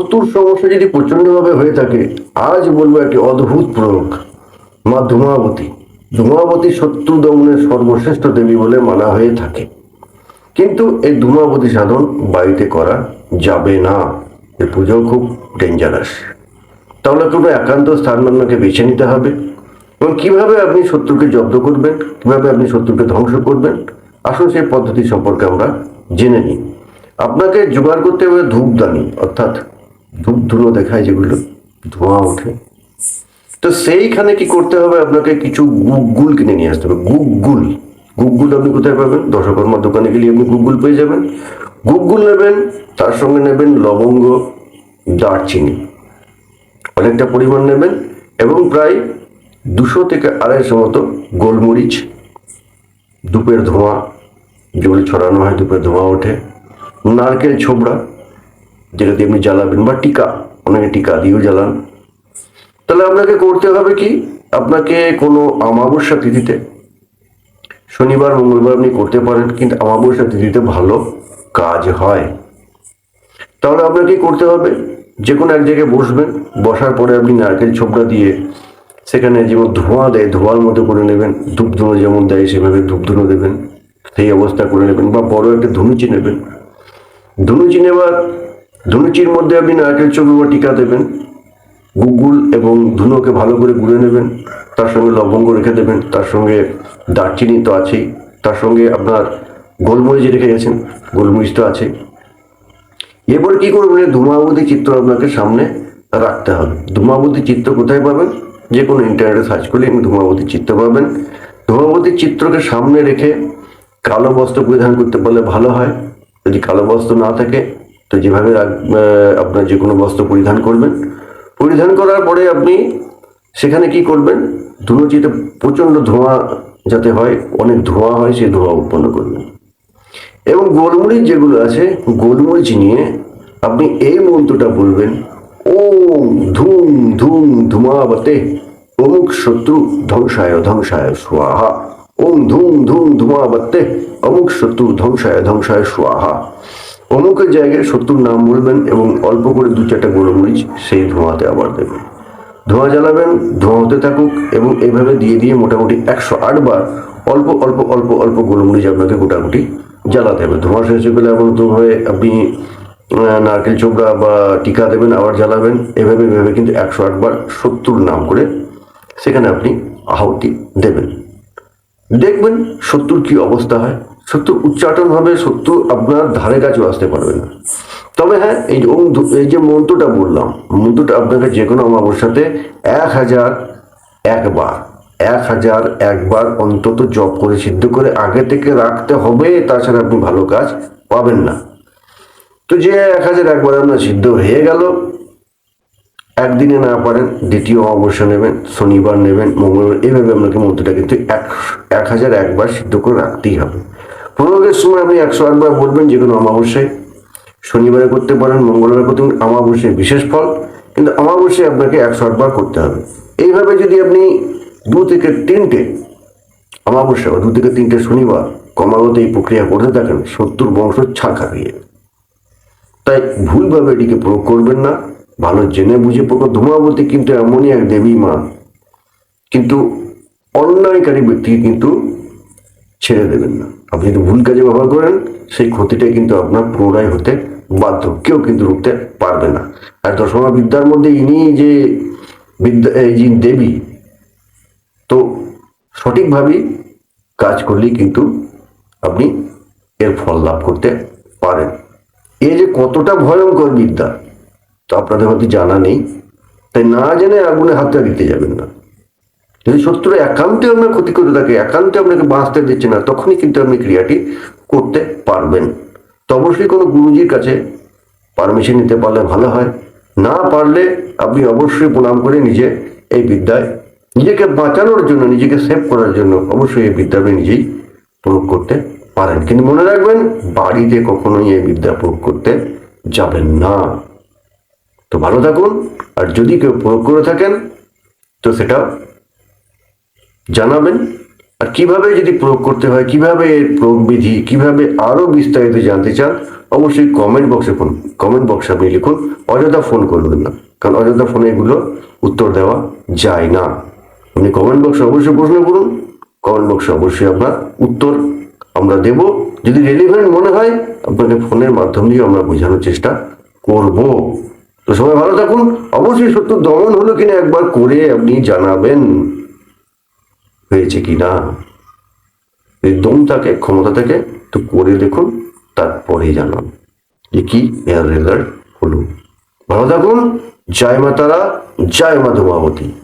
শত্রুর সমস্যা যদি প্রচন্ডভাবে হয়ে থাকে, আজ বলব একটি অদ্ভুত প্রয়োগ, মা ধূমাবতী। ধূমাবতী শত্রু দমনের সর্বশ্রেষ্ঠ দেবী বলে মানা হয়ে থাকে। কিন্তু এই ধূমাবতী সাধন বাড়িতে করা যাবে না। এর পুজো খুব ডেঞ্জারাস তাহলে কোনো একান্ত স্থান আপনাকে বেছে নিতে হবে। এবং কীভাবে আপনি শত্রুকে জব্দ করবেন, কীভাবে আপনি শত্রুকে ধ্বংস করবেন? আসুন সেই পদ্ধতি সম্পর্কে আমরা জেনে নিই। আপনাকে জোগাড় করতে হবে ধূপদানি, অর্থাৎ ধূপ ধুলো দেখায় যেগুলো ধোঁয়া ওঠে। তো সেইখানে কি করতে হবে? আপনাকে কিছু গুগগুল কিনে নিয়ে আসতে হবে। গুগগুল গুগগুল আপনি কোথায় পাবেন? দশকর্মার দোকানে গেলে আপনি গুগগুল পেয়ে যাবেন। গুগগুল নেবেন, তার সঙ্গে নেবেন লবঙ্গ, দারচিনি। অনেকটা পরিমাণ নেবেন এবং প্রায় দুশো থেকে আড়াইশো মতো গোলমরিচ ধূপের ধোঁয়া যেগুলো ছড়ানো হয় ধূপের ধোঁয়া ওঠে। নারকেল ছোবড়া যেটা দিয়ে আপনি জ্বালাবেন বা টিকা, অনেকে টিকা দিয়েও জ্বালান। তাহলে আপনাকে করতে হবে কি? আপনাকে কোনো অমাবস্যা তিথিতে, শনিবার, মঙ্গলবার আপনি করতে পারেন, কিন্তু অমাবস্যা তিথিতে ভালো কাজ হয়। তাহলে আপনাকে করতে হবে? যে কোনো এক জায়গায় বসবেন, বসার পরে আপনি নারকেল ছোবড়া দিয়ে সেখানে যেমন ধোঁয়া দেয়, ধোঁয়ার মতো করে নেবেন ধূপ ধুনো যেমন দেয়, সেভাবে ধূপ ধুনো দেবেন, সেই অবস্থা করে নেবেন বা বড় একটা ধনুচি নেবেন। ধনুচি নেবার ধনুচির মধ্যে আপনি নারকেল চোখে বা টিকা দেবেন, গুগুল এবং ধুনোকে ভালো করে গুঁড়ে নেবেন, তার সঙ্গে লবঙ্গ রেখে দেবেন, তার সঙ্গে দারচিনি তো আছেই, তার সঙ্গে আপনার গোলমরিচ রেখে গেছেন, গোলমরিচ তো আছেই। এরপর কি করবেন? ধূমাবতী চিত্র আপনাকে সামনে রাখতে হবে। ধূমাবতী চিত্র কোথায় পাবেন? যে কোনো ইন্টারনেটে সার্চ করলে আপনি ধূমাবতী চিত্র পাবেন। ধূমাবতীর চিত্রকে সামনে রেখে কালো বস্ত্র পরিধান করতে পারলে ভালো হয়। যদি কালো বস্ত্র না থাকে তো যেভাবে আপনার যে কোনো বস্ত্র পরিধান করবেন। পরিধান করার পরে আপনি সেখানে কি করবেন? ধুলো ধুনুচিতে প্রচণ্ড ধোঁয়া যাতে হয়, অনেক ধোঁয়া হয়, সেই ধোঁয়া উৎপন্ন করবেন। এবং গোলমরিচ যেগুলো আছে, গোলমরিচ নিয়ে আপনি এই মন্ত্রটা বলবেন, ওম ধুম ধুম ধুমাবতে অমুক শত্রু ধ্বংসায় ধ্বংসায় স্বাহা। ওম ধুম ধুম ধুমাবতে অমুক শত্রু ধ্বংসায় ধ্বংসায় স্বাহা। অমুকের জায়গায় শত্রুর নাম বলবেন এবং অল্প করে দু চারটা গোলমরিচ সেই ধোঁয়াতে আবার দেবেন। ধোঁয়া জ্বালাবেন, ধোঁয়া হতে থাকুক এবং এইভাবে দিয়ে দিয়ে মোটামুটি একশো বার অল্প অল্প অল্প অল্প গোলমরিচ আপনাকে গোটাগুটি জ্বালাতে হবে। ধোঁয়া শেষ হয়ে গেলে এমন ভাবে আপনি নারকেল চোবড়া বা টিকা দেবেন, আবার জ্বালাবেন। এভাবে এভাবে কিন্তু একশো বার শত্রুর নাম করে সেখানে আপনি আহুতি দেবেন। দেখবেন শত্রুর কি অবস্থা হয়। শত্রু উচ্চাটন হবে শত্রু আপনার ধারে কাছেও আসতে পারবে না। তবে হ্যাঁ এই এই যে মন্ত্রটা বললাম, মন্ত্রটা আপনাকে যে কোনো অমাবস্যাতে এক হাজার একবার এক হাজার একবার অন্তত জপ করে সিদ্ধ করে আগে থেকে রাখতে হবে, তাছাড়া আপনি ভালো কাজ পাবেন না। তো যে এক হাজার একবার আপনার সিদ্ধ হয়ে গেল, একদিনে না পারেন, দ্বিতীয় অমাবস্যা নেবেন, শনিবার নেবেন, মঙ্গলবার, এইভাবে আপনাকে মন্ত্রটা কিন্তু এক এক হাজার একবার সিদ্ধ করে রাখতেই হবে। প্রয়োগের সময় আপনি একশো আটবার বলবেন, যে কোনো অমাবস্যায়। শনিবারে করতে পারেন, মঙ্গলবার করতে পারেন, অমাবস্যায় বিশেষ ফল। কিন্তু অমাবস্যায় আপনাকে একশো আটবার করতে হবে। এইভাবে যদি আপনি দু থেকে তিনটে অমাবস্যা বা দু থেকে তিনটে শনিবার ক্রমাগত এই প্রক্রিয়া করতে থাকেন সত্তর বংশ ছাড় খাপিয়ে তাই ভুলভাবে এটিকে প্রয়োগ করবেন না। ভালো জেনে বুঝে প্রয়োগ ধূমাবতী কিন্তু এমনই এক দেবী মা কিন্তু অন্যায়কারী ব্যক্তিকে কিন্তু ছেড়ে দেবেন না। আপনি যদি ভুল কাজে ব্যবহার করেন, সেই ক্ষতিটাই কিন্তু আপনার পুনরায় হতে বাধ্য। কেউ কিন্তু রুখতে পারবে না। আর দশমা বিদ্যার মধ্যে ইনি যে বিদ্যা, এই যে দেবী, তো সঠিকভাবেই কাজ করলেই কিন্তু আপনি এর ফল লাভ করতে পারেন। এ যে কতটা ভয়ঙ্কর বিদ্যা, তো আপনাদের হয়তো জানা নেই। তাই না জেনে আগুনে হাতটা দিতে যাবেন না। যদি শত্রু একান্তে আপনার ক্ষতি করে থাকে একান্তে আপনাকে বাঁচতে দিচ্ছে না, তখনই কিন্তু আপনি ক্রিয়াটি করতে পারবেন। তো অবশ্যই কোনো গুরুজির কাছে পারমিশন নিতে পারলে ভালো হয়। না পারলে আপনি অবশ্যই প্রণাম করে নিজে এই বিদ্যায় নিজেকে বাঁচানোর জন্য, নিজেকে সেভ করার জন্য অবশ্যই এই বিদ্যা আপনি নিজেই প্রয়োগ করতে পারেন। কিন্তু মনে রাখবেন, বাড়িতে কখনোই এই বিদ্যা প্রয়োগ করতে যাবেন না। তো ভালো থাকুন, আর যদি কেউ প্রয়োগ করে থাকেন, তো সেটা জানাবেন? আর কীভাবে যদি প্রয়োগ করতে হয়, কীভাবে এর প্রয়োগ বিধি কীভাবে আরও বিস্তারিত জানতে চান, অবশ্যই কমেন্ট বক্সে ফোন কমেন্ট বক্সে আপনি লিখুন। অযথা ফোন করবেন না, কারণ অযথা ফোনে এগুলো উত্তর দেওয়া যায় না। আপনি কমেন্ট বক্সে অবশ্যই প্রশ্ন করুন। কমেন্ট বক্সে অবশ্যই আপনার উত্তর আমরা দেব। যদি রেলিভেন্ট মনে হয়, আপনাকে ফোনের মাধ্যম দিয়ে আমরা বোঝানোর চেষ্টা করব। তো সবাই ভালো থাকুন। অবশ্যই সত্য দমন হলো কিনা একবার করে আপনি জানাবেন। হয়েছে কি না? যদি দম থাকে ক্ষমতা থেকে তো করে দেখুন, তারপরে জানান। যে কি এর রেজাল্ট হলো। ভালো থাকুন। জয় মাতারা, জয় মা